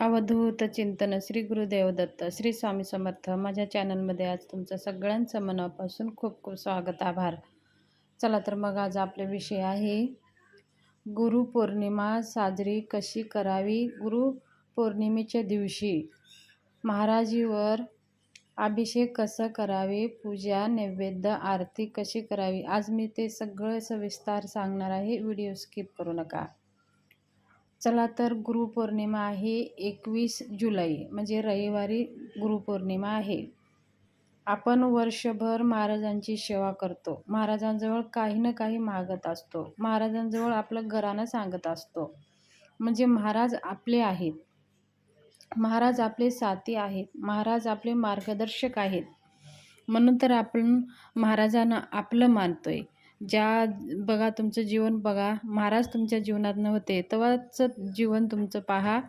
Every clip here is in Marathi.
अवधूत चिंतन श्री गुरुदेव दत्त श्री स्वामी समर्थ. माझ्या चॅनलमध्ये आज तुमचं सगळ्यांचं मनापासून खूप खूप स्वागत आभार. चला तर मग आज आपले विषय आहे गुरुपौर्णिमा साजरी कशी करावी? गुरुपौर्णिमेच्या दिवशी महाराजीवर अभिषेक कसं करावे? पूजा नैवेद्य आरती कशी करावी? आज मी ते सगळं सविस्तार सांगणार आहे. व्हिडिओ स्किप करू नका. चला तर गुरुपौर्णिमा आहे एकवीस जुलै म्हणजे रविवारी गुरुपौर्णिमा आहे. आपण वर्षभर महाराजांची सेवा करतो. महाराजांजवळ काही ना काही मागत असतो. महाराजांजवळ आपलं घरानं सांगत असतो. म्हणजे महाराज आपले आहेत. महाराज आपले साथी आहेत. महाराज आपले मार्गदर्शक आहेत. म्हणून तर आपण महाराजांना आपलं मानतोय. ज्या बघा तुमचं जीवन बघा महाराज तुमच्या जीवनात नव्हते तेव्हाचं जीवन तुमचं पहा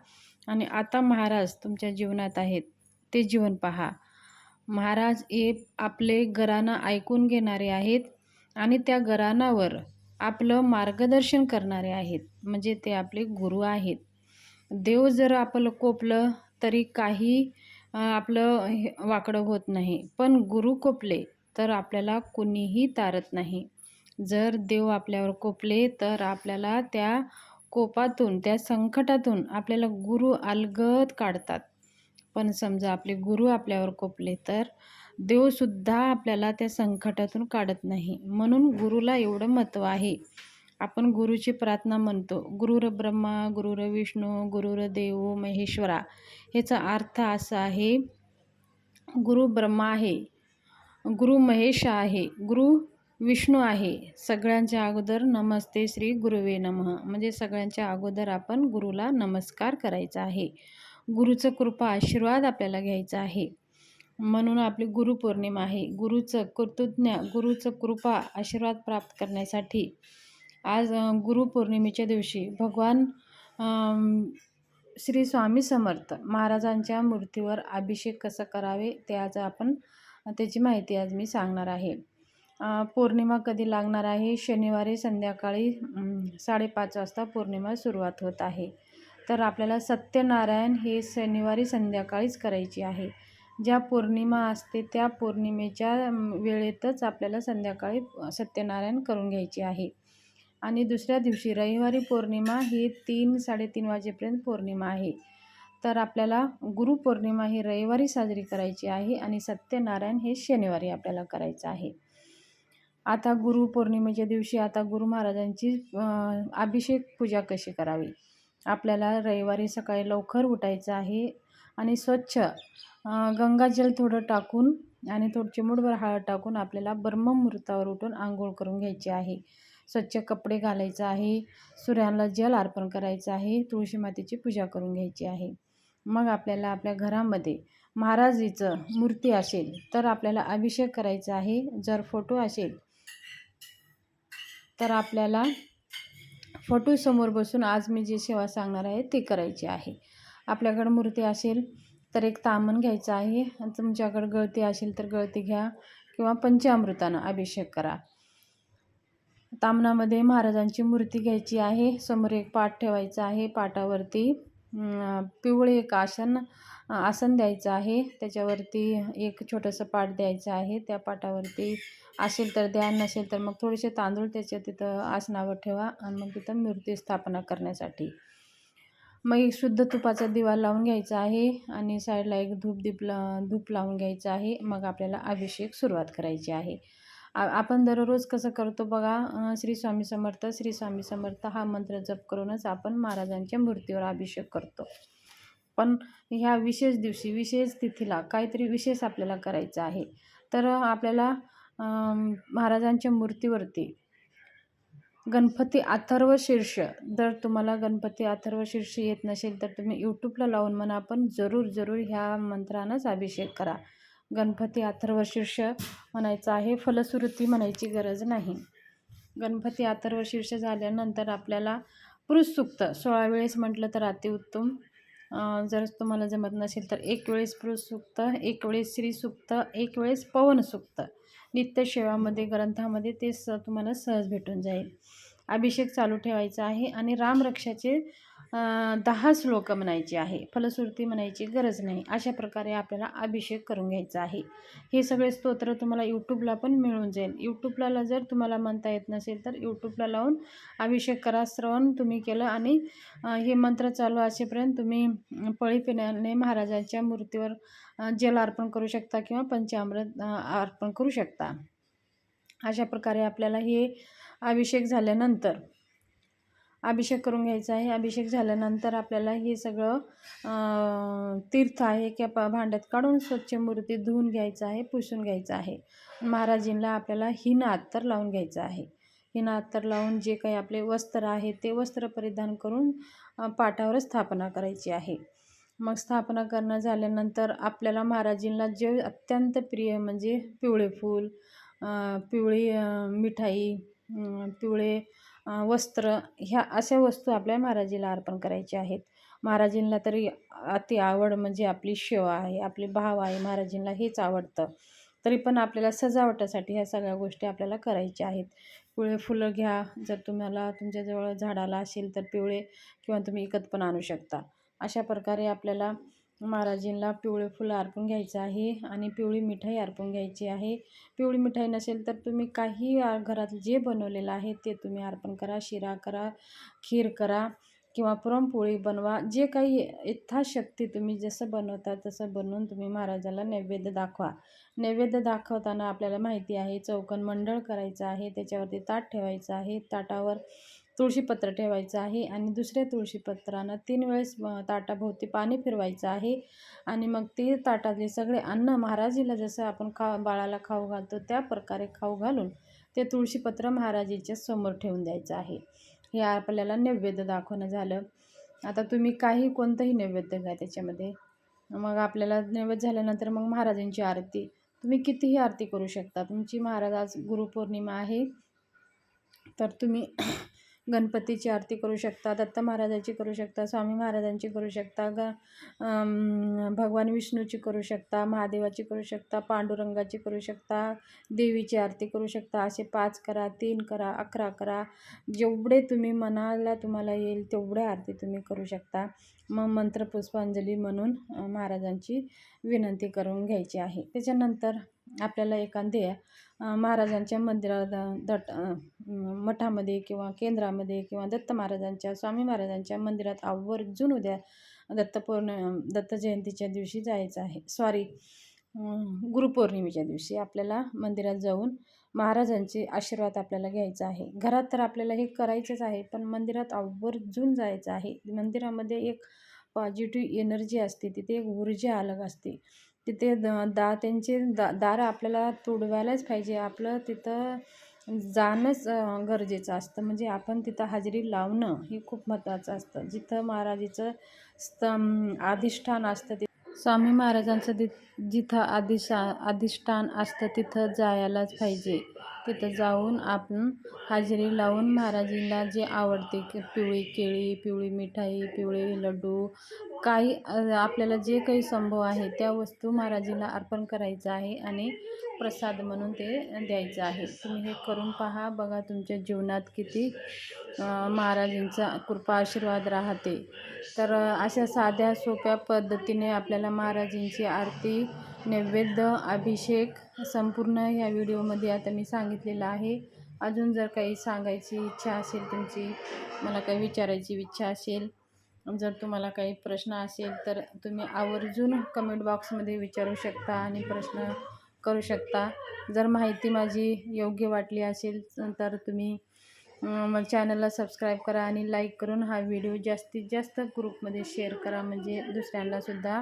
आणि आता महाराज तुमच्या जीवनात आहेत ते जीवन पहा. महाराज हे आपले घराणं ऐकून घेणारे आहेत आणि त्या घराणावर आपलं मार्गदर्शन करणारे आहेत म्हणजे ते आपले गुरु आहेत. देव जर आपलं कोपलं तरी काही आपलं वाकडं होत नाही पण गुरु कोपले तर आपल्याला कुणीही तारत नाही. जर देव आपल्यावर कोपले तर आपल्याला त्या कोपातून त्या संकटातून आपल्याला गुरु अलगद काढतात. पण समजा आपले गुरु आपल्यावर कोपले तर देवसुद्धा आपल्याला त्या संकटातून काढत नाही. म्हणून गुरुला एवढं महत्त्व आहे. आपण गुरुची प्रार्थना म्हणतो गुरुर ब्रह्मा गुरुर विष्णू गुरुर देव महेश्वरा. ह्याचा अर्थ असा आहे गुरु ब्रह्मा आहे गुरु महेश आहे गुरु विष्णू आहे. सगळ्यांच्या अगोदर नमस्ते श्री गुरुवे नमः. म्हणजे सगळ्यांच्या अगोदर आपण गुरुला नमस्कार करायचा आहे. गुरुचं कृपा आशीर्वाद आपल्याला घ्यायचा आहे. म्हणून आपली गुरुपौर्णिमा आहे. गुरुचं कृतज्ञ गुरुचं कृपा आशीर्वाद प्राप्त करण्यासाठी आज गुरुपौर्णिमेच्या दिवशी भगवान श्री स्वामी समर्थ महाराजांच्या मूर्तीवर अभिषेक कसं करावे ते आज आपण त्याची माहिती आज मी सांगणार आहे. पौर्णिमा कधी लागणार आहे? शनिवारी संध्याकाळी साडेपाच वाजता पौर्णिमा सुरुवात होत आहे. तर आपल्याला सत्यनारायण हे शनिवारी संध्याकाळीच करायची आहे. ज्या पौर्णिमा असते त्या पौर्णिमेच्या वेळेतच आपल्याला संध्याकाळी सत्यनारायण करून घ्यायची आहे. आणि दुसऱ्या दिवशी रविवारी पौर्णिमा ही तीन साडेतीन वाजेपर्यंत पौर्णिमा आहे. तर आपल्याला गुरुपौर्णिमा ही रविवारी साजरी करायची आहे आणि सत्यनारायण हे शनिवारी आपल्याला करायचं आहे. आता गुरुपौर्णिमेच्या दिवशी आता गुरु महाराजांची अभिषेक पूजा कशी करावी? आपल्याला रविवारी सकाळी लवकर उठायचं आहे आणि स्वच्छ गंगाजल थोडं टाकून आणि थोडं चिमूटभर हळद टाकून आपल्याला ब्रह्ममुहूर्तावर उठून आंघोळ करून घ्यायची आहे. स्वच्छ कपडे घालायचं आहे सूर्याला जल अर्पण करायचं आहे तुळशी मातेची पूजा करून घ्यायची आहे. मग आपल्याला आपल्या घरामध्ये महाराजीचं मूर्ती असेल तर आपल्याला अभिषेक करायचा आहे. जर फोटो असेल तर आपल्याला फोटोसमोर बसून आज मी जी सेवा सांगणार आहे ती करायची आहे. आपल्याकडं मूर्ती असेल तर एक तामण घ्यायचं आहे. तुमच्याकडं गळती असेल तर गळती घ्या किंवा पंचामृतानं अभिषेक करा. तामणामध्ये महाराजांची मूर्ती घ्यायची आहे. समोर एक पाठ ठेवायचा आहे. पाटावरती पिवळे एक आसन आसन द्यायचं आहे. त्याच्यावरती एक छोटंसं पाट द्यायचं आहे. त्या पाटावरती असेल तर ध्यान नसेल तर मग थोडेसे तांदूळ त्याच्या तिथं आसनावर ठेवा आणि मग तिथं मूर्ती स्थापना करण्यासाठी. मग एक शुद्ध तुपाचा दिवा लावून घ्यायचा आहे आणि साईडला एक धूप दीप ला धूप लावून घ्यायचं आहे. मग आपल्याला अभिषेक सुरुवात करायची आहे. आपण दररोज कसं करतो बघा श्री स्वामी समर्थ श्री स्वामी समर्थ हा मंत्र जप करूनच आपण महाराजांच्या मूर्तीवर अभिषेक करतो. पण ह्या विशेष दिवशी विशेष तिथीला काहीतरी विशेष आपल्याला करायचं आहे. तर आपल्याला महाराजांच्या मूर्तीवरती. गणपती अथर्व शीर्ष. जर तुम्हाला गणपती अथर्व शीर्ष येत नसेल तर तुम्ही यूट्यूबला लावून म्हणा पण जरूर जरूर ह्या मंत्रानंच अभिषेक करा. गणपती अथर्व शीर्ष म्हणायचं आहे फलश्रुती म्हणायची गरज नाही. गणपती अथर्व शीर्ष झाल्यानंतर आपल्याला पुरुषसुक्त सोळा वेळेस म्हटलं तर अतिउत्तम. जर तुम्हाला जमत नसेल तर एक वेळेस पुरुषसुक्त एक वेळेस श्रीसुक्त एक वेळेस पवनसुक्त नित्यसेवामध्ये ग्रंथामध्ये ते स तुम्हाला सहज भेटून जाईल. अभिषेक चालू ठेवायचा आहे आणि रामरक्षाचे दहा श्लोक म्हणायची आहे. फलश्रुती म्हणायची गरज नाही. अशा प्रकारे आपल्याला अभिषेक करून घ्यायचा आहे. हे सगळे स्तोत्र तुम्हाला यूट्यूबला पण मिळून जाईल. यूट्यूबला जर तुम्हाला म्हणता येत नसेल तर यूट्यूबला लावून अभिषेक करा. श्रवण तुम्ही केलं आणि हे मंत्र चालू असेपर्यंत तुम्ही पळी पिण्याने महाराजांच्या मूर्तीवर जल अर्पण करू शकता किंवा पंचामृत अर्पण करू शकता. अशा प्रकारे आपल्याला हे अभिषेक झाल्यानंतर अभिषेक करून घ्यायचा आहे. अभिषेक झाल्यानंतर आपल्याला हे सगळं तीर्थ आहे किंवा भांड्यात काढून स्वच्छ मूर्ती धुवून घ्यायचं आहे पुसून घ्यायचं आहे. महाराजींना आपल्याला हिन अत्तर लावून घ्यायचं आहे. हिन अत्तर लावून जे काही आपले वस्त्र आहे ते वस्त्र परिधान करून पाठावर स्थापना करायची आहे. मग स्थापना करणं झाल्यानंतर आपल्याला महाराजींना जे अत्यंत प्रिय म्हणजे पिवळे फूल पिवळी मिठाई पिवळे वस्त्र ह्या अशा वस्तू आपल्या महाराजीला अर्पण करायच्या आहेत. महाराजींना तरी अति आवड म्हणजे आपली शेवा आहे आपले भाव आहे महाराजींना हेच आवडतं. तरी पण आपल्याला सजावटासाठी ह्या सगळ्या गोष्टी आपल्याला करायच्या आहेत. पिवळे फुलं घ्या जर तुम्हाला तुमच्याजवळ झाडाला असेल तर पिवळे किंवा तुम्ही विकत पण आणू शकता. अशा प्रकारे आपल्याला महाराजींना पिवळे फुलं अर्पून घ्यायचं आहे आणि पिवळी मिठाई अर्पून घ्यायची आहे. पिवळी मिठाई नसेल तर तुम्ही काही घरात जे बनवलेलं आहे ते तुम्ही अर्पण करा शिरा करा खीर करा किंवा पुरणपोळी बनवा. जे काही यथाशक्ती तुम्ही जसं बनवता तसं बनवून तुम्ही महाराजाला नैवेद्य दाखवा. नैवेद्य दाखवताना आपल्याला माहिती आहे चौकन मंडळ करायचं आहे त्याच्यावरती ताट ठेवायचं आहे. ताटावर तुळशीपत्र ठेवायचं आहे आणि दुसऱ्या तुळशीपत्रानं तीन वेळेस ताटाभोवती पाणी फिरवायचं आहे आणि मग ते ताटातले सगळे अन्न महाराजीला जसं आपण खा बाळाला खाऊ घालतो त्या प्रकारे खाऊ घालून ते तुळशीपत्र महाराजीच्या समोर ठेवून द्यायचं आहे. हे आपल्याला नैवेद्य दाखवणं झालं. आता तुम्ही काही कोणतंही नैवेद्य घ्या त्याच्यामध्ये. मग आपल्याला नैवेद्य झाल्यानंतर मग महाराजांची आरती. तुम्ही कितीही आरती करू शकता. तुमची महाराज आज गुरुपौर्णिमा आहे. तर तुम्ही गणपतीची आरती करू शकता दत्त महाराजाची करू शकता स्वामी महाराजांची करू शकता ग भगवान विष्णूची करू शकता महादेवाची करू शकता पांडुरंगाची करू शकता देवीची आरती करू शकता. असे पाच करा तीन करा अकरा करा. जेवढे तुम्ही मनाला तुम्हाला येईल तेवढे आरती तुम्ही करू शकता. मग मंत्र पुष्पांजली म्हणून महाराजांची विनंती करून घ्यायची आहे. त्याच्यानंतर आपल्याला एखादे महाराजांच्या मंदिरात दट मठामध्ये किंवा केंद्रामध्ये किंवा दत्त महाराजांच्या स्वामी महाराजांच्या मंदिरात आवर्जून उद्या दत्त पौर्ण दत्त जयंतीच्या दिवशी जायचं आहे. सॉरी गुरुपौर्णिमेच्या दिवशी आपल्याला मंदिरात जाऊन महाराजांचे आशीर्वाद आपल्याला घ्यायचा आहे. घरात तर आपल्याला हे करायचंच आहे पण मंदिरात आवर्जून जायचं आहे. मंदिरामध्ये एक पॉझिटिव्ह एनर्जी असते तिथे एक ऊर्जा अलग असते. तिथे द दा त्यांचे दा दारं आपल्याला तोडवायलाच पाहिजे. आपलं तिथं जाणंच गरजेचं असतं. म्हणजे आपण तिथं हजेरी लावणं हे खूप महत्त्वाचं असतं. जिथं महाराजीचं स्तम अधिष्ठान असतं ते स्वामी महाराजांचं ति जिथं आदिशा अधिष्ठान असतं तिथं जायलाच पाहिजे. तिथं जाऊन आपण हजेरी लावून महाराजींना जे आवडते की पिवळी केळी पिवळी मिठाई पिवळे लड्डू काही आपल्याला जे काही संभव आहे त्या वस्तू महाराजींना अर्पण करायचं आहे आणि प्रसाद म्हणून ते द्यायचं आहे. तुम्ही हे करून पहा बघा तुमच्या जीवनात किती महाराजांचा महाराजींचा कृपा आशीर्वाद राहते. तर अशा साध्या सोप्या पद्धतीने आपल्याला महाराजींची आरती नैवेद्य अभिषेक संपूर्ण या व्हिडिओमध्ये आता मी सांगितलेलं आहे. अजून जर काही सांगायची इच्छा असेल तुमची मला काही विचारायची इच्छा असेल जर तुम्हाला काही प्रश्न असेल तर तुम्ही आवर्जून कमेंट बॉक्समध्ये विचारू शकता आणि प्रश्न करू शकता. जर माहिती माझी योग्य वाटली असेल तर तुम्ही चॅनलला सबस्क्राईब करा आणि लाईक करून हा व्हिडिओ जास्तीत जास्त ग्रुपमध्ये शेअर करा. म्हणजे दुसऱ्यांनासुद्धा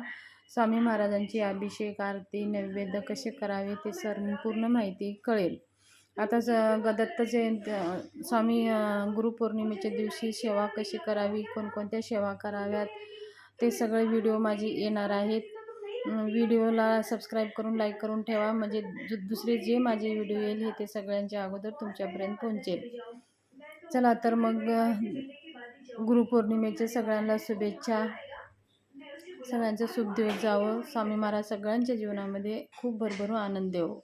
स्वामी महाराजांची अभिषेक आरती नैवेद्य कसे करावे ते संपूर्ण माहिती कळेल. आता ज गदत्त दत्त स्वामी गुरुपौर्णिमेच्या दिवशी सेवा कशी करावी कोणकोणत्या सेवा कराव्यात ते सगळे व्हिडिओ माझी येणार आहेत. व्हिडिओला सबस्क्राईब करून लाईक करून ठेवा. म्हणजे दु दुसरे जे माझे व्हिडिओ येईल हे ते सगळ्यांच्या अगोदर तुमच्यापर्यंत पोहोचेल. चला तर मग गुरुपौर्णिमेच्या सगळ्यांना शुभेच्छा. सगळ्यांचा शुभ दिवस जावं. स्वामी महाराज सगळ्यांच्या जीवनामध्ये खूप भरभरून आनंद देवो.